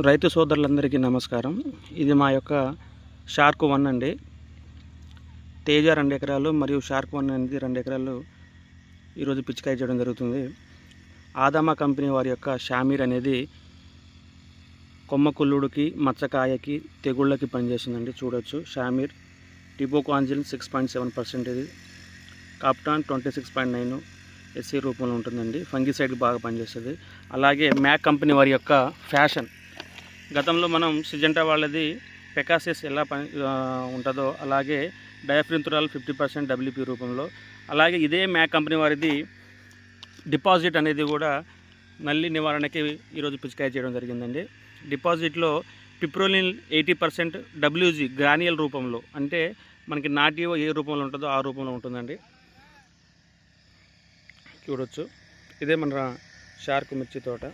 రైతు సోదరులందరికీ నమస్కారం. ఇది మా యొక్క షార్క్ వన్ అండి. తేజ రెండు ఎకరాలు మరియు షార్క్ వన్ అనేది రెండు ఎకరాలు ఈరోజు పిచ్చికాయ చేయడం జరుగుతుంది. ఆదామా కంపెనీ వారి యొక్క షామీర్ అనేది కొమ్మ కుల్లుడికి మచ్చకాయకి తెగుళ్ళకి పనిచేస్తుందండి. చూడొచ్చు. షామీర్ టిపోకాంజిల్ six point seven percentage captan twenty six point nine SC రూపంలో ఉంటుందండి. ఫంగిసైడ్కి బాగా పనిచేస్తుంది. అలాగే మ్యాక్ కంపెనీ వారి యొక్క ఫ్యాషన్ గతంలో మనం సిజెంటా వాళ్ళది పెకాసిస్ ఎలా పని ఉంటుందో అలాగే డయాఫ్రింతురాల్ ఫిఫ్టీ పర్సెంట్ డబ్ల్యూపీ రూపంలో అలాగే ఇదే మ్యాక్ కంపెనీ వారిది డిపాజిట్ అనేది కూడా నల్లి నివారణకి ఈరోజు పిచికాయ చేయడం జరిగిందండి. డిపాజిట్లో పిప్రోలిన్ ఎయిటీ పర్సెంట్ డబ్ల్యూజీ గ్రానియల్ రూపంలో అంటే మనకి నాటియో ఏ రూపంలో ఉంటుందో ఆ రూపంలో ఉంటుందండి. చూడొచ్చు. ఇదే మన షార్క్ మిర్చి తోట.